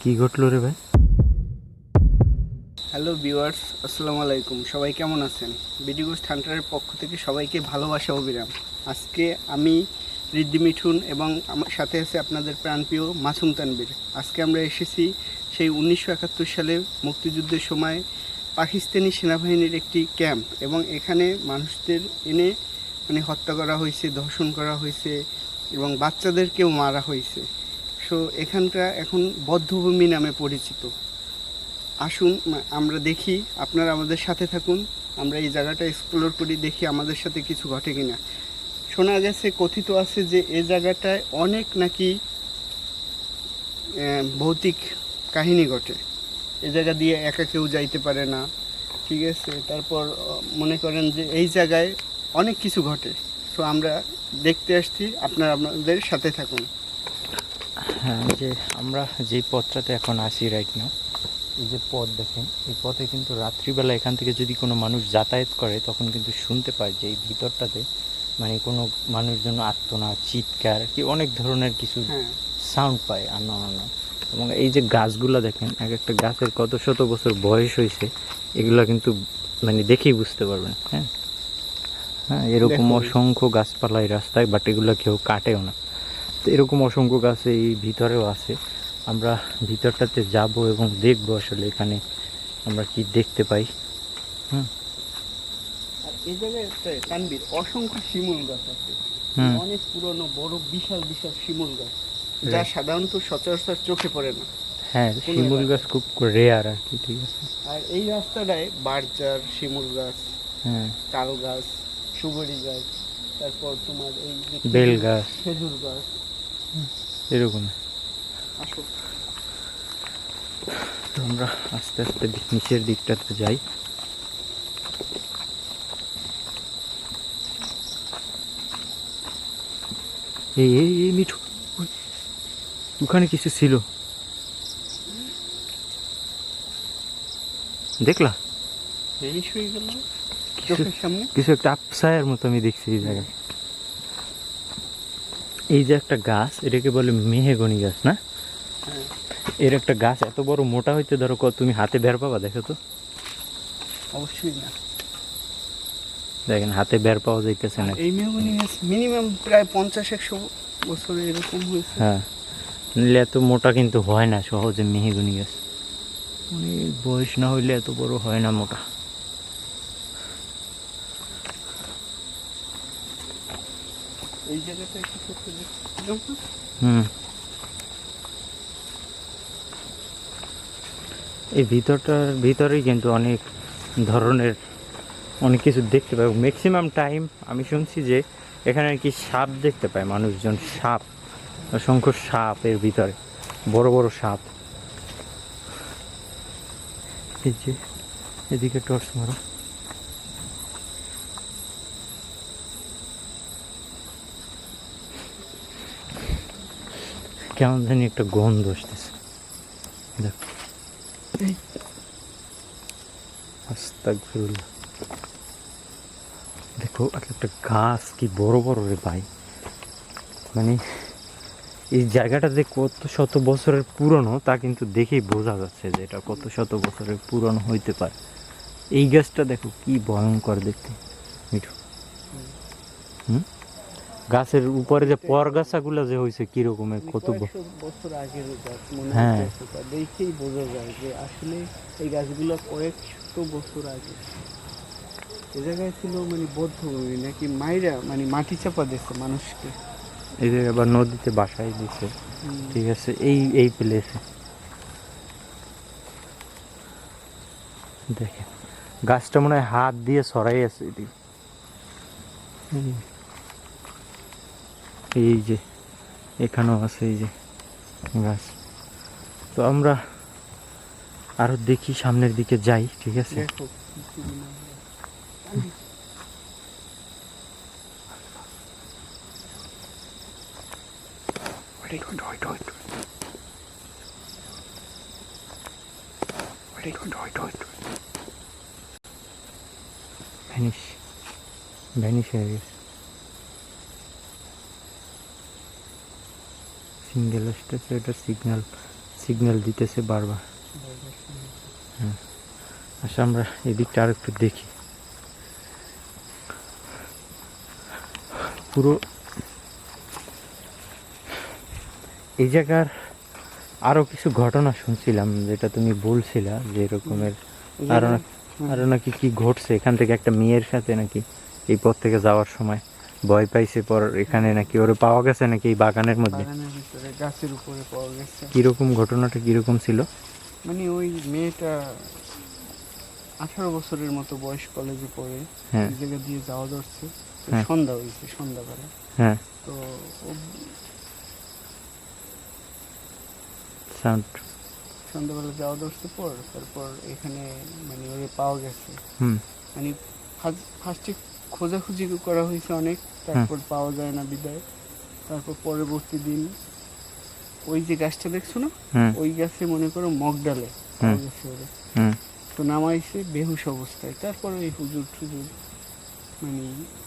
কি ঘটলো রে ভাই হ্যালো ভিউয়ার্স আসসালামু আলাইকুম সবাই কেমন আছেন? বিডি গোস্ট হান্টারের পক্ষ থেকে সবাইকে ভালোবাসা অবিরাম আজকে আমি রিদ্দি মিঠুন এবং আমার সাথে আছে আপনাদের প্রাণপ্রিয় মাসুম তানবীর আজকে আমরা এসেছি সেই উনিশশো একাত্তর সালে মুক্তিযুদ্ধের সময় পাকিস্তানি সেনাবাহিনীর একটি ক্যাম্প এবং এখানে মানুষদের এনে মানে হত্যা করা হয়েছে, ধর্ষণ করা হয়েছে এবং বাচ্চাদেরকেও মারা হয়েছে। সো এখানটা এখন বদ্ধভূমি নামে পরিচিত। আসুন আমরা দেখি, আপনারা আমাদের সাথে থাকুন, আমরা এই জায়গাটা এক্সপ্লোর করি, দেখি আমাদের সাথে কিছু ঘটে কিনা। শোনা গেছে, কথিত আছে যে এ জায়গাটায় অনেক নাকি ভৌতিক কাহিনী ঘটে। এ জায়গা দিয়ে একা কেউ যাইতে পারে না, ঠিক আছে? তারপর মনে করেন যে এই জায়গায় অনেক কিছু ঘটে। সো আমরা দেখতে আসছি, আপনারা আপনাদের সাথে থাকুন। হ্যাঁ যে আমরা যেই পথটাতে এখন আসি রাইট না এই যে পথ দেখেন, এই পথে কিন্তু রাত্রিবেলা এখান থেকে যদি কোনো মানুষ যাতায়াত করে, তখন কিন্তু শুনতে পায় যে এই ভিতরটাতে মানে কোনো মানুষজন আত্মনা চিৎকার কি অনেক ধরনের কিছু হ্যাঁ। সাউন্ড পায় আন্ন এবং এই যে গাছগুলো দেখেন এক একটা গাছের কত শত বছর বয়স হয়েছে এগুলো কিন্তু মানে দেখেই বুঝতে পারবেন হ্যাঁ? হ্যাঁ এরকম অসংখ্য গাছপালা এই রাস্তায় বাট এগুলো কেউ কাটেও না। তো এরকম অসংখ্য গাছ এই ভিতরেও আছে। আমরা ভিতরটাতে যাব এবং দেখব আসলে এখানে আমরা কি দেখতে পাই আর এই জায়গায় তানবীর অসংখ্য শিমুল গাছ আছে। অনেক পুরনো বড় বিশাল বিশাল শিমুল গাছ। যা সাধারণত সচরাচর চোখে পড়ে না। হ্যাঁ শিমুল গাছ খুব রেয়ার আর কি ঠিক আছে। আর এই রাস্তাটায় বারজার শিমুল গাছ হ্যাঁ। তাল গাছ সুবরি গাছ তারপর তোমার এই বেল গাছ। খেজুর গাছ। এরকম। আসো। তো আমরা আস্তে আস্তে নিচের দিকটাতে যাই। এই এই এই মিঠু। ওখানে কিছু ছিল। দেখলা? কিছু একটা আপসায়ের মতো আমি দেখছি এই জায়গায়। এই যে একটা গাছ এটাকে বলে মেহেগনি গাছ না? হ্যাঁ। এর একটা গাছ এত বড় মোটা হইতে ধরো তুমি হাতে বের পাবা দেখো তো। অবশ্যই না। দেখেন হাতে বের পাওয়া যাইতেছে না। এই মেহগুনি গাছ মিনিমাম প্রায় পঞ্চাশ একশো বছর এরকম হয়েছে। হ্যাঁ। নিলে এত মোটা কিন্তু হয় না সহজে মেহেগুনি গাছ। অনেক বয়স না হইলে এত বড় হয় না মোটা। এই জায়গাটা একটু করতে দেখছিলাম না? হুম। এই ভিতরটার ভিতরেই কিন্তু অনেক ধরনের অনেক কিছু দেখতে পাই। ম্যাক্সিমাম টাইম আমি শুনছি যে এখানে আর কি সাপ দেখতে পায় মানুষজন সাপ অসংখ্য সাপ এর ভিতরে বড় বড় সাপ। এই যে এদিকে টর্চ মারো। কেমন জানি একটা গন্ধ আসতেছে। দেখো। আস্তাগফিরুল্লাহ। দেখো এক একটা গাছ কি বড় বড় রে ভাই। মানে এই জায়গাটা যে কত শত বছরের পুরনো তা কিন্তু দেখেই বোঝা যাচ্ছে যে এটা কত শত বছরের পুরনো হইতে পারে। এই গাছটা দেখো কি ভয়ঙ্কর দেখতে মিঠু। হুম? গাছের উপরে যে পরগাছাগুলো যে হয়েছে কিরকমের কত বছর আগের গাছ মনে হ্যাঁ। দেখেই বোঝা যায় যে আসলে এই গাছগুলো কয়েকশো বছর আগে এ জায়গায় ছিল মানে বদ্ধভূমি নাকি মাইরা মানে মাটি চাপা দিচ্ছে মানুষকে। এই যে আবার নদীতে বাসায় দিছে। ঠিক আছে এই এই প্লেসে দেখেন গাছটা মনে হয় হাত দিয়ে সরাই আছে এদিকে। এই- এই যে এখানেও আছে এই যে গাছ। তো আমরা আরও দেখি সামনের দিকে যাই ঠিক আছে? দেখো কি মনে হয়। Wait, wait, wait, wait. Wait, wait, wait, wait. Vanish. Vanish হয়ে গেছে সিঙ্গেল আসতেছে এটা সিগন্যাল সিগন্যাল দিতেছে বারবার আচ্ছা আমরা এদিকটা আর একটু দেখি পুরো এই জায়গার আরও কিছু ঘটনা শুনছিলাম যেটা তুমি বলছিলা যে এরকমের আরও আরও নাকি কি ঘটছে। এখান থেকে একটা মেয়ের সাথে নাকি এই পথ থেকে যাওয়ার সময় ভয় পাইছে পর এখানে নাকি ওরে পাওয়া গেছে নাকি এই বাগানের মধ্যে? গাছের উপরে পাওয়া গেছে। কীরকম ঘটনাটা কীরকম ছিল? মানে ওই মেয়েটা আঠারো বছরের মতো বয়স কলেজে পড়ে হ্যাঁ। জায়গা দিয়ে যাওয়া ধরছে। সন্ধ্যা হয়েছে সন্ধ্যাবেলা হ্যাঁ। তো সাউন্ড। সন্ধ্যাবেলা যাওয়া ধরছে পর তারপর এখানে মানে ওরে পাওয়া গেছে। মানে ফার্স্টে খোঁজাখুঁজি করা হয়েছে অনেক তারপর পাওয়া যায় না বিদায়। তারপর পরবর্তী দিন ওই যে গাছটা দেখছ না? ওই গাছে মনে করো মগ ডালে পাওয়া গেছে ওরে। তো নামাইছে বেহুশ অবস্থায়। তারপর ওই হুজুর টুজুর মানে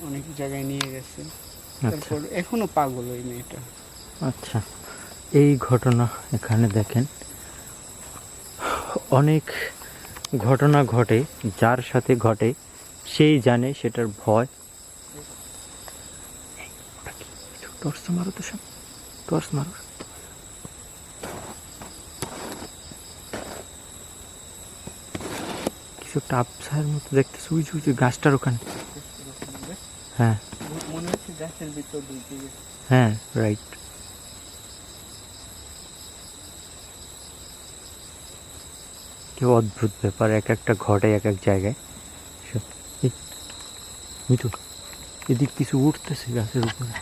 অনেক জায়গায় নিয়ে গেছে। আচ্ছা। তারপর এখনও পাগল ওই মেয়েটা। আচ্ছা এই ঘটনা এখানে দেখেন। অনেক ঘটনা ঘটে যার সাথে ঘটে সেই জানে সেটার ভয়। টর্চ মারো তো সব। টর্চ মারো। কিছু একটা আবসার মতো দেখতেছি। উঁচু উঁচু গাছটার ওখানে। হ্যাঁ মনে হচ্ছে গাছের ভিতর ঢুকে গেছে হ্যাঁ রাইট কি অদ্ভুত ব্যাপার এক একটা ঘটে এক এক জায়গায় সব- এই, মিঠু এদিক কিছু উঠতেছে গাছের উপরে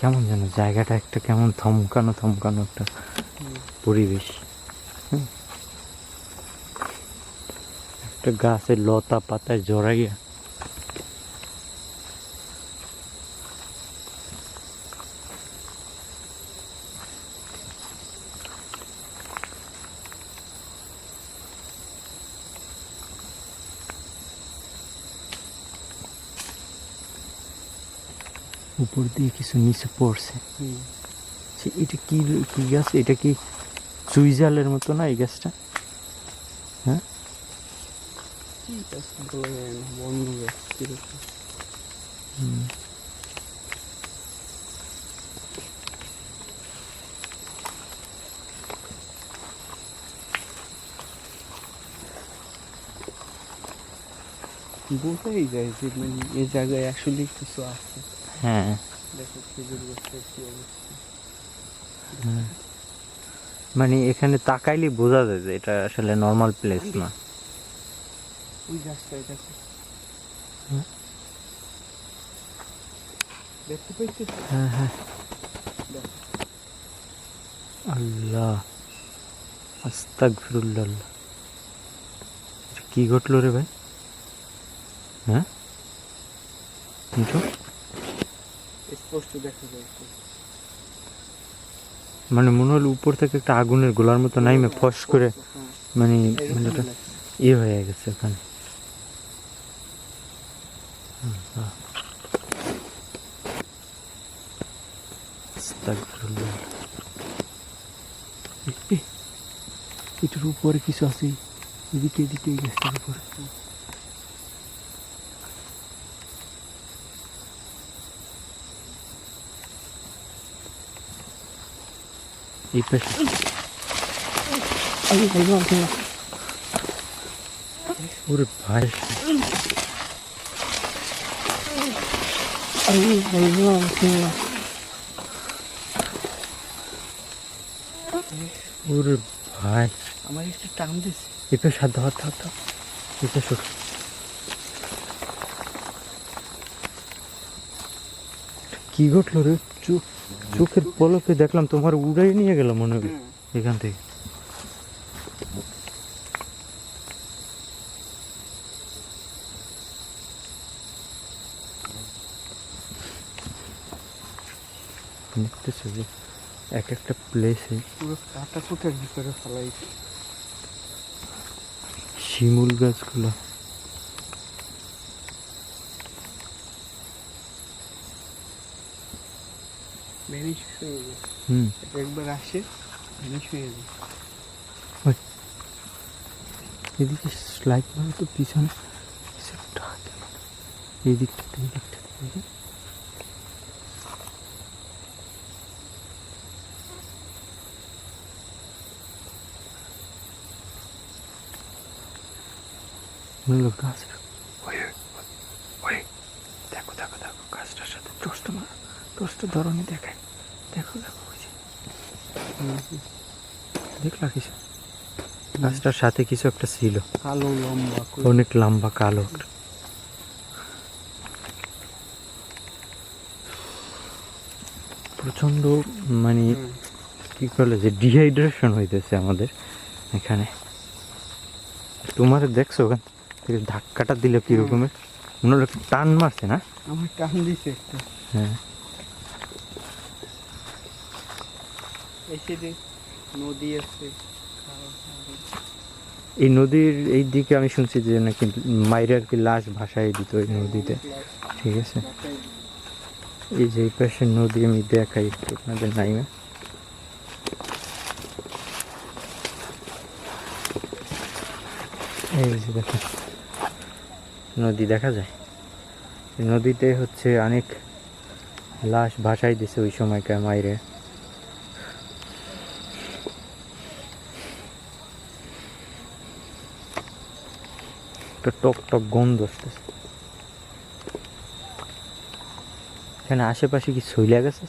কেমন যেন জায়গাটা একটা কেমন থমকানো থমকানো একটা পরিবেশ। একটা গাছের লতা পাতায় জড়াইয়া উপর দিয়ে কিছু নিচে পড়ছে। সে এটা কি কি গাছ? এটা কি চুইজালের মতো না এই গাছটা? হুম। বোঝাই যায় যে মানে এই জায়গায় আসলে কিছু আছে। হ্যাঁ। হ্যাঁ। মানে এখানে তাকাইলে বোঝা যায় যে এটা আসলে নর্মাল প্লেস না। ওই দেখো। দেখতে পাইছিস হ্যাঁ হ্যাঁ। আল্লাহ। আস্তাগফিরুল্লাহ। কি ঘটলো রে ভাই হ্যাঁ মিঠু দেখা যায় মানে মনে হলো উপর থেকে একটা আগুনের গোলার মতো নাইমে ফস করে হ্যাঁ, মানে মানে ইয়ে হয়ে গেছে ওখানে। এটার উপরে কিছু আছে এদিকে এদিকে এই উপরে। এই পাশে। ওরে ভাই। ওরে ভাই। আমার একটু টান দিস। এটা সাধ্য হাত হাত এটা কি ঘটলো রে? চোখ চোখের পলকে দেখলাম তোমার উড়াই নিয়ে গেল মনে হুম। এখান থেকে। দেখতেছো যে এক একটা প্লেসে পুরো ভিতরে শিমুল গাছগুলো। ভ্যানিশ হয়ে গেছে হুম। একবার আসে ভ্যানিশ হয়ে যায়। এদিকে স্লাইড তো পিছনে। কিছু ডাকে এই দিকটা এই দিকটা দেখি। ওই ওই, ওই দেখো দেখো দেখো গাছটার সাথে টসটা মারো টসটা ধরনি দেখায়। দেখলা কিছু গাছটার সাথে কিছু একটা ছিল। কালো লম্বা অনেক লম্বা কালো। একটা। প্রচণ্ড মানে কি বলে যে ডিহাইড্রেশন হইতেছে আমাদের এখানে। তোমার দেখছ ওখান থেকে ধাক্কাটা দিলে কি রকমের মনে হলো টান মারছে না? আমার টান দিছে একটা। হ্যাঁ। এসে যে নদী আছে এই নদীর এই দিকে আমি শুনছি যে নাকি মায়ের আর কি লাশ ভাসায় দিত এই নদীতে। ঠিক আছে। এই যে এই পাশে নদী আমি দেখাই একটু আপনাদের নাইমে এই যে নদী দেখা যায়। নদীতে হচ্ছে অনেক লাশ ভাসাই দিছে ওই সময়কার মাইরে। একটা টক টক গন্ধ আসতেছে। এখানে আশেপাশে কি শৈলা গেছে?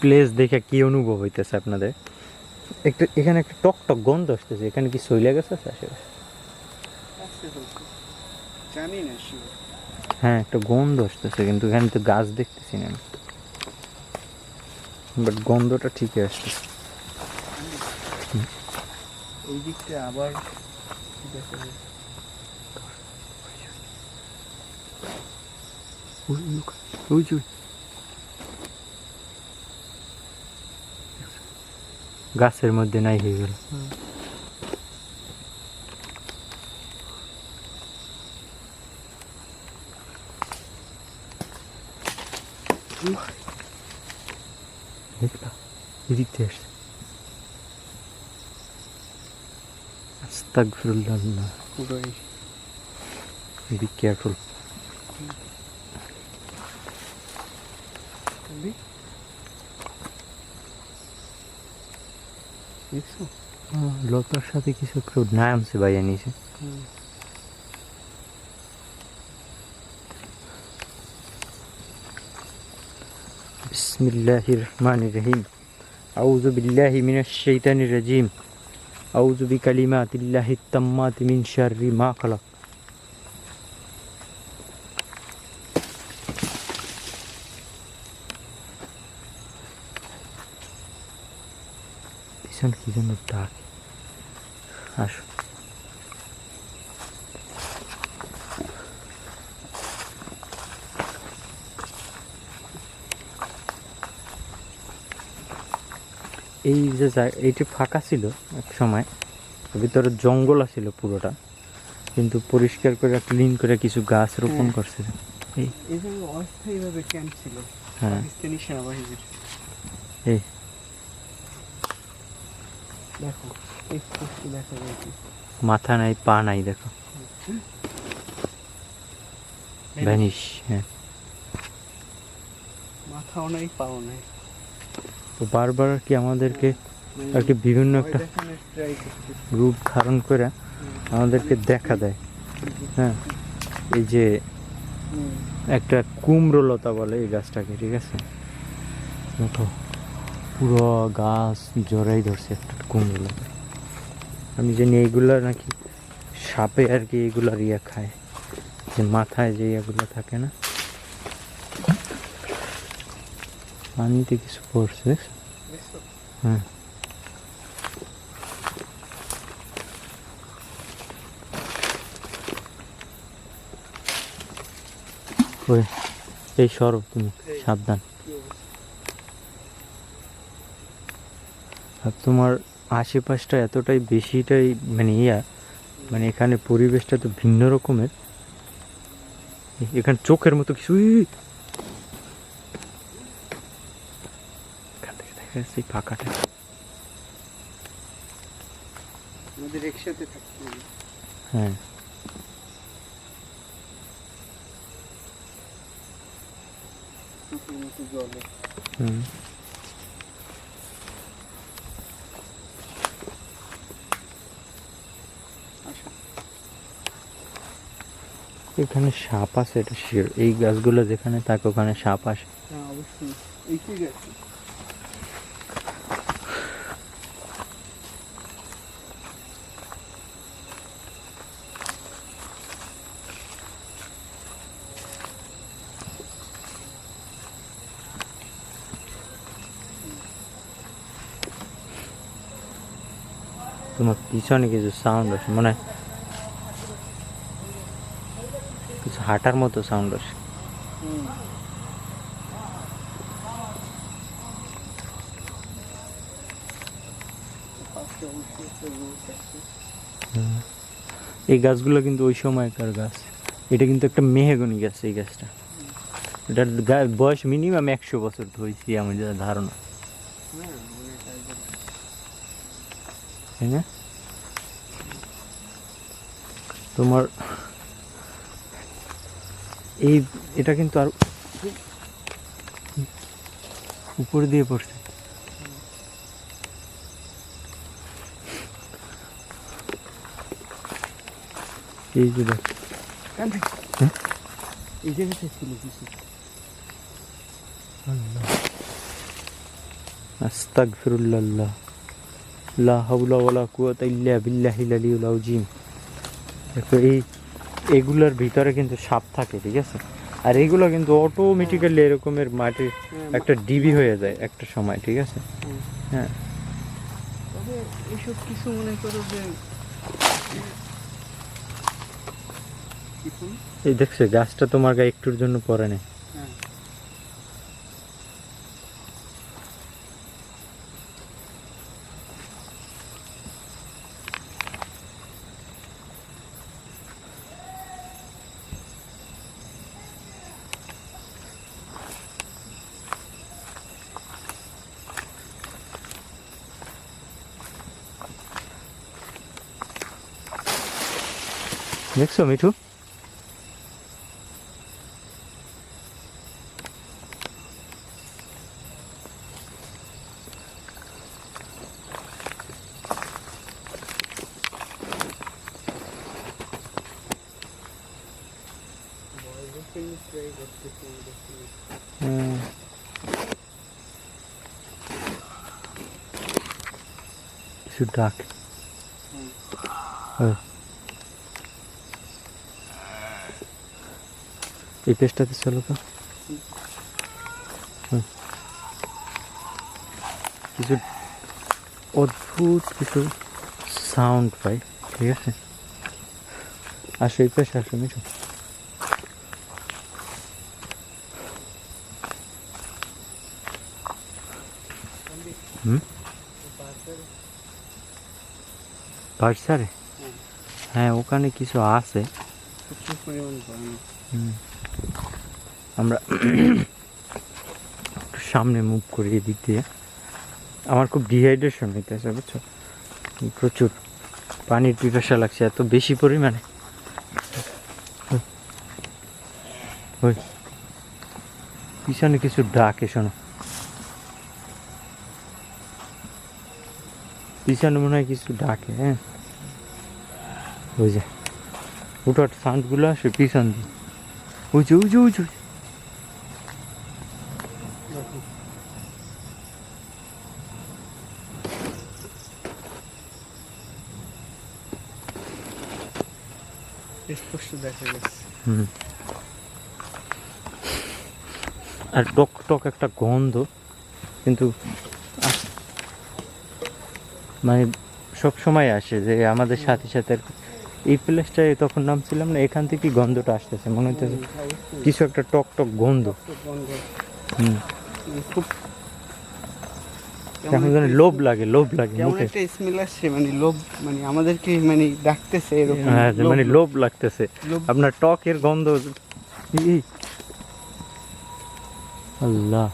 প্লেস দেখে কি অনুভব হইতেছে আপনাদের? একটা এখানে একটা টক টক গন্ধ আসতেছে এখানে কি শৈলা গেছে আশেপাশে? জানি না হ্যাঁ একটা গন্ধ আসতেছে কিন্তু এখানে তো গাছ দেখতেছি না বাট গন্ধটা ঠিকই আসতেছে। এই দিকটা আবার দেখা। যায় ওই ওই ওখানে, ওই যে ওই। গাছের মধ্যে নাই হয়ে গেল। দেখলা এদিক আসছে বি। কেয়ারফুল হ্যাঁ, লতার সাথে কিছু একটু নামছে বাইরে নিয়েছে বিসমিল্লাহির রহমানির রহিম। أعوذ بالله من الشيطان الرجيم أعوذ بكلمات الله التامات من شر ما خلق পিছন কি জন্য ডাক আসো এই যে এইটি ফাঁকা ছিল এক সময় ভিতরে জঙ্গল আছিল পুরোটা কিন্তু পরিষ্কার করে ক্লিন করে কিছু গাছ রোপণ হ্যাঁ। করছে। এই। এই অস্থায়ীভাবে ক্যাম্প ছিল হ্যাঁ। সেনাবাহিনীর। এই। দেখো দেখা মাথা নাই পা নাই দেখো। ভ্যানিশ হ্যাঁ। মাথাও নাই পাও নাই। তো বারবার আর কি আমাদেরকে আর কি বিভিন্ন একটা রূপ ধারণ করে আমাদেরকে দেখা দেয়। হ্যাঁ এই যে একটা কুমড়ো লতা বলে এই গাছটাকে, ঠিক আছে? দেখো, পুরো গাছ জড়াই ধরছে একটা কুমড়ো লতা আমি জানি এইগুলা নাকি সাপে আর কি এগুলার ইয়ে খায়, যে মাথায় যে ইয়েগুলো থাকে না? পানিতে কিছু পড়ছে দেখছ? হ্যাঁ। ওই এই সরব তুমি সাবধান। আর তোমার আশেপাশটা এতটাই বেশিটাই মানে ইয়া মানে এখানে পরিবেশটা তো ভিন্ন রকমের। এখানে চোখের মতো কিছু এই ফাঁকাটা। আমাদের একসাথে থাকতে হ্যাঁ। হুম। এখানে সাপ আছে এটা শিওর এই গাছগুলো যেখানে থাকে ওখানে সাপ আসে। হ্যাঁ অবশ্যই। এই কি গেছে? পিছনে কিছু সাউন্ড আসে মানে কিছু হাঁটার মতো সাউন্ড আসে। এই গাছগুলো কিন্তু ওই সময়কার গাছ। এটা কিন্তু একটা মেহেগনি গাছ এই গাছটা। এটার বয়স মিনিমাম একশো বছর ধরেছি আমার যা ধারণা। হ্যাঁ তোমার এই এটা কিন্তু আর উপর দিয়ে পড়ছে। এই যে দেখ? এই জায়গাতে ছিল কিছু আস্তাগফিরুল্লাহ। লা হাওলা ওয়ালা কুওয়াতা ইল্লা বিল্লাহিল আলিয়্যিল আযীম। দেখো এই এগুলোর ভিতরে কিন্তু সাপ থাকে ঠিক আছে? আর এগুলো কিন্তু অটোমেটিক্যালি এরকমের মাটির একটা ডিবি হয়ে যায় একটা সময় ঠিক আছে? হ্যাঁ। এসব কিছু মনে করো যে এই দেখছ গাছটা তোমার গায়ে একটুর জন্য পরে নেই হ্যাঁ দেখছ মিঠু ট্রাই করতেছি দেখি হুম। কিছু ডাক হুম। ওই। এই পেজটাতে চলো তো। কিছু অদ্ভুত কিছু সাউন্ড পাই ঠিক আছে? আসো এই পেশে আসো মিঠু হ্যাঁ ওখানে কিছু আছে। হুম। আমরা সামনে মুভ করি এদিক দিয়ে। আমার খুব ডিহাইড্রেশন হইতেছে, বুঝছ? প্রচুর। পানির পিপাসা লাগছে, এত বেশি পরিমাণে। ওই। পিছনে কিছু ডাকে শোনো। পিছনে মনে হয় কিছু ডাকে হ্যাঁ? ওই যে। উঠার সাউন্ডগুলো আসে পিছন দিয়ে। উঁচু উঁচু উঁচু দেখো স্পষ্ট দেখা গেছে হুম আর টক টক একটা গন্ধ কিন্তু মানে সব সময় আসে যে আমাদের সাথে সাথে এই প্লেসটায় তখন নামছিলাম না এখান থেকে গন্ধটা আসতেছে মনে অবশ্যই। কিছু একটা টক টক গন্ধ। হুম। উম, খুব কেমন জানি লোভ লাগে লোভ লাগে মুখে। একটা স্মেল আসছে মানে লোভ মানে আমাদেরকে মানে ডাকতেছে এরকম হ্যাঁ মানে লোভ। লাগতেছে। আপনার টকের গন্ধ আল্লাহ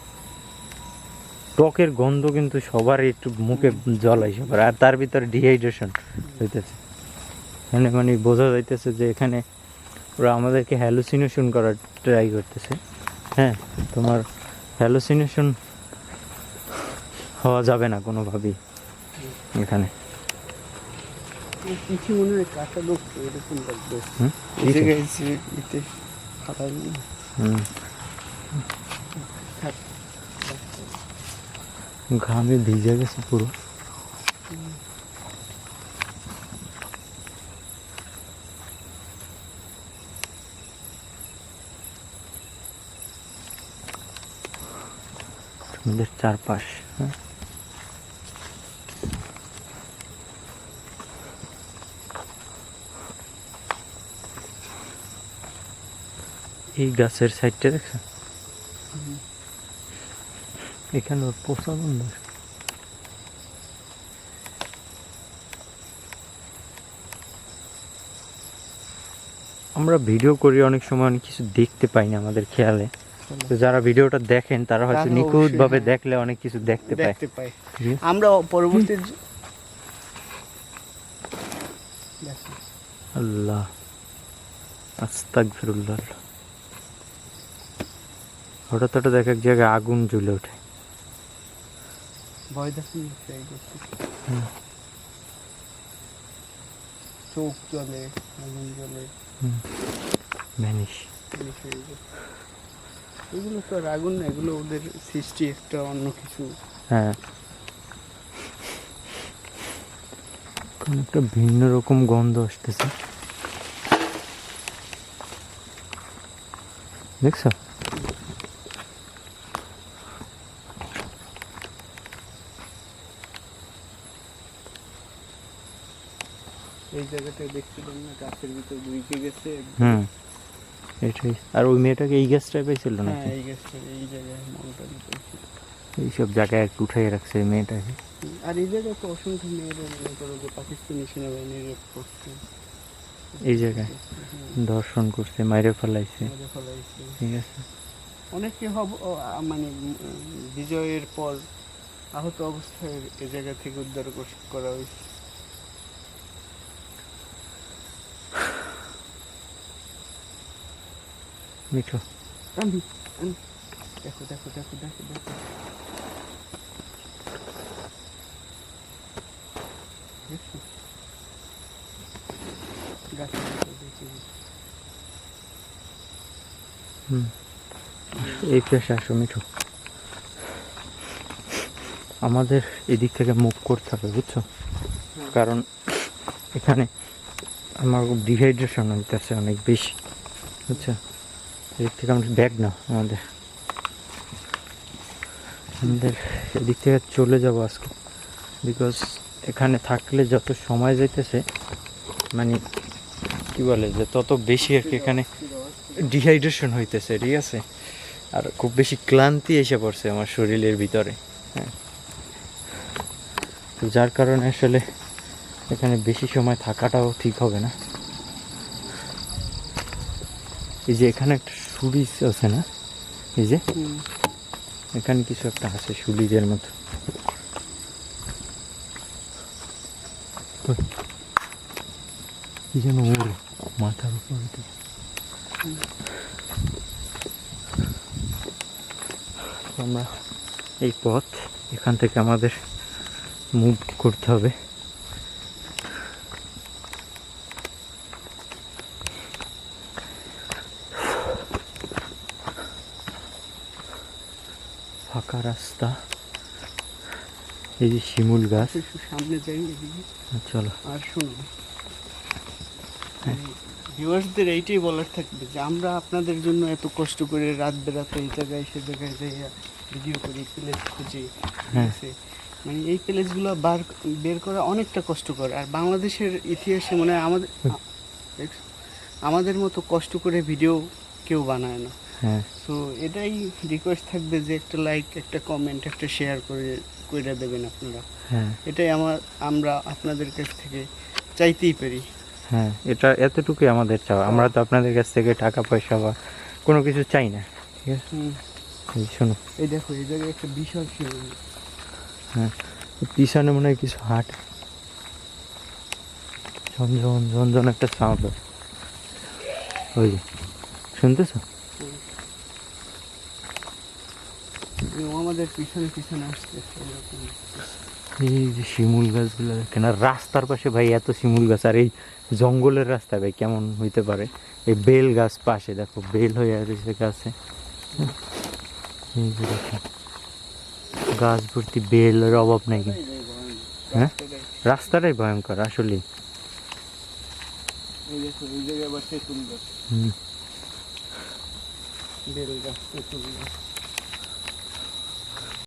টকের গন্ধ কিন্তু সবার একটু মুখে জলাই সবার আর তার ভিতরে ডিহাইড্রেশন হইতেছে। এখানে মানে বোঝা যাইতেছে যে এখানে ওরা আমাদেরকে হ্যালুসিনেশন করার ট্রাই করতেছে। হ্যাঁ তোমার হ্যালুসিনেশন হওয়া যাবে না কোনোভাবেই এখানে। কিছু মনে হয় কাঁচা লোক এরকম লাগবে। হুম? এই জায়গায় যে ইতে খাবার হুম থাক। ঘামে ভিজে গেছে পুরো আমাদের চারপাশ হ্যাঁ এই গাছের সাইডটা দেখছ এখানে ওর পোষা বন্ধ আমরা ভিডিও করি অনেক সময় অনেক কিছু দেখতে পাই না আমাদের খেয়ালে। তো যারা ভিডিওটা দেখেন তারা হয়তো নিখুঁত ভাবে হ্যাঁ। দেখলে অনেক কিছু দেখতে পায়। দেখতে পাই। আমরা পরবর্তী আল্লাহ। আস্তাক ফিরুল্লাহ হঠাৎ হঠাৎ এক এক জায়গায় আগুন জ্বলে ওঠে। ভয় দেখুন ট্রাই করছি। চোখ জলে আগুন জলে ভ্যানিশ। এগুলো তো আর আগুন না এগুলো ওদের সৃষ্টি একটা অন্য কিছু। হ্যাঁ। একটা ভিন্ন রকম গন্ধ আসতেছে। দেখছ? এই জায়গাটায় দেখছিলাম না গাছের ভিতর ঢুকে গেছে। হুম এটাই। আর ওই মেয়েটাকে এই গ্যাসটাই পাইছিল না হ্যাঁ এই গাছটা এই জায়গায় মলটা দিতে এইসব জায়গায় একটু উঠাই রাখছে এই মেয়েটাকে। আর এই জায়গায় তো অসংখ্য মেয়েরা মনে করো যে পাকিস্তানি সেনাবাহিনী রেপ করছে। এই জায়গায় দর্শন করছে মাইরে ফেলাইছে। ঠিক আছে। অনেকে হব মানে বিজয়ের পর আহত অবস্থায় এ জায়গা থেকে উদ্ধার করা হয়েছে। মিঠো আমি দেখো দেখো দেখো দেখো দেখো এই পেশে আসো মিঠু আমাদের এদিক থেকে মুভ করতে হবে বুঝছ? কারণ এখানে আমার ডিহাইড্রেশন হইতেছে অনেক বেশি বুঝছ? এদিক থেকে আমরা ব্যাগ না আমাদের। আমাদের এদিক থেকে চলে যাব আজকে। বিকজ এখানে থাকলে যত সময় যাইতেছে মানে কি বলে যে তত বেশি আর কি এখানে ডিহাইড্রেশন হইতেছে, ঠিক আছে? আর খুব বেশি ক্লান্তি এসে পড়ছে আমার শরীরের ভিতরে হ্যাঁ। তো যার কারণে আসলে এখানে বেশি সময় থাকাটাও ঠিক হবে না। এই যে এখানে একটা সুরিজ আছে না? এই যে? এখানে কিছু একটা আছে সুলিজের মতো। কি যেন ওর মাথার উপর। আমরা এই পথ, এখান থেকে আমাদের মুভ করতে হবে। ফাঁকা রাস্তা। এই যে শিমুল গাছ। সামনে যাই চলো। আর শোনো হ্যাঁ। ভিউয়ার্সদের এইটাই বলার থাকবে যে আমরা আপনাদের জন্য এত কষ্ট করে রাত বেরাতে এই জায়গায় সে জায়গায় যাই ভিডিও করি প্লেস খুঁজি হ্যাঁ। মানে এই প্লেসগুলো বার বের করা অনেকটা কষ্টকর। আর বাংলাদেশের ইতিহাসে মানে আমাদের আমাদের মতো কষ্ট করে ভিডিও কেউ বানায় না। হ্যাঁ। তো এটাই রিকোয়েস্ট থাকবে যে একটা লাইক একটা কমেন্ট একটা শেয়ার করে করে দেবেন আপনারা। হ্যাঁ। এটাই আমার আমরা আপনাদের কাছ থেকে চাইতেই পারি। হ্যাঁ এটা এতটুকুই আমাদের চাওয়া। আমরা তো আপনাদের কাছ থেকে টাকা পয়সা বা কোনো কিছু চাই না ঠিক আছে? এই শোনো। এই দেখো এই জায়গায় একটা বিশাল শিবলিঙ্গ হ্যাঁ পিছনে মনে হয় কিছু হাট। ঝনঝন ঝনঝন একটা সাউন্ড ওই শুনতেছো? আমাদের পিছনে পিছনে এরকম। এই যে শিমুল গাছগুলো দেখেন আর রাস্তার পাশে ভাই এত শিমুল গাছ আর এই জঙ্গলের রাস্তা ভাই কেমন হইতে পারে? এই বেল গাছ পাশে দেখো বেল হয়ে রয়েছে গাছে। এই যে দেখো গাছ ভর্তি বেলের অভাব নাই হ্যাঁ? রাস্তাটাই ভয়ঙ্কর আসলেই। হুম। বেল গাছ তেঁতুল গাছ।